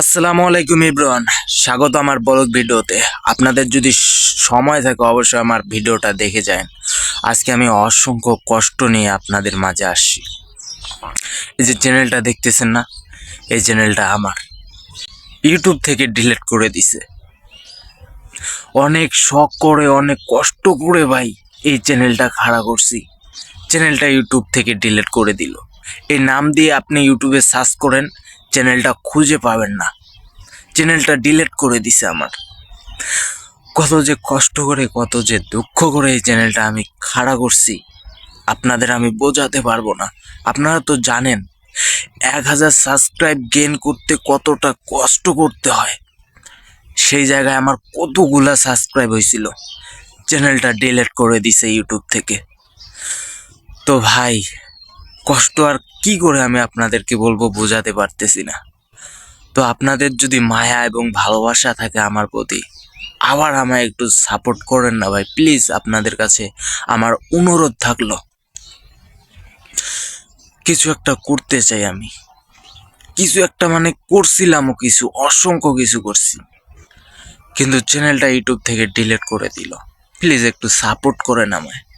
আসসালামু আলাইকুম ইব্রান। স্বাগত আমার ব্লগ ভিডিওতে। আপনাদের যদি সময় থাকে অবশ্যই আমার ভিডিওটা দেখে যান। আজকে আমি অসংখ্য কষ্ট নিয়ে আপনাদের মাঝে আসছি। এই যে চ্যানেলটা দেখতেছেন না? এই চ্যানেলটা আমার। ইউটিউব থেকে ডিলিট করে দিছে। অনেক শখ করে, অনেক কষ্ট করে ভাই এই চ্যানেলটা খাড়া করছি। চ্যানেলটা ইউটিউব থেকে ডিলিট করে দিল। এই নাম দিয়ে আপনি ইউটিউবে সার্চ করেন চ্যানেলটা খুঁজে পাবেন না। চ্যানেলটা ডিলেট করে দিছে আমার। কত যে কষ্ট করে, কত যে দুঃখ করে এই চ্যানেলটা আমি খাড়া করছি, আপনাদের আমি বোঝাতে পারব না। আপনারা তো জানেন, এক হাজার সাবস্ক্রাইব গেইন করতে কতটা কষ্ট করতে হয়। সেই জায়গায় আমার কতগুলা সাবস্ক্রাইব হয়েছিল। চ্যানেলটা ডিলেট করে দিছে ইউটিউব থেকে। তো ভাই কষ্ট আর কি করে আমি আপনাদেরকে বলব বোঝাতে পারতেছি না। তো আপনাদের যদি মায়া এবং ভালোবাসা থাকে আমার প্রতি, আবার আমায় একটু সাপোর্ট করেন না ভাই প্লিজ আপনাদের কাছে আমার অনুরোধ থাকল। কিছু একটা করতে চাই আমি। কিছু একটা মানে করছিলামও কিছু, অসংখ্য কিছু করছি। কিন্তু চ্যানেলটা ইউটিউব থেকে ডিলিট করে দিল। প্লিজ একটু সাপোর্ট করেন আমায়।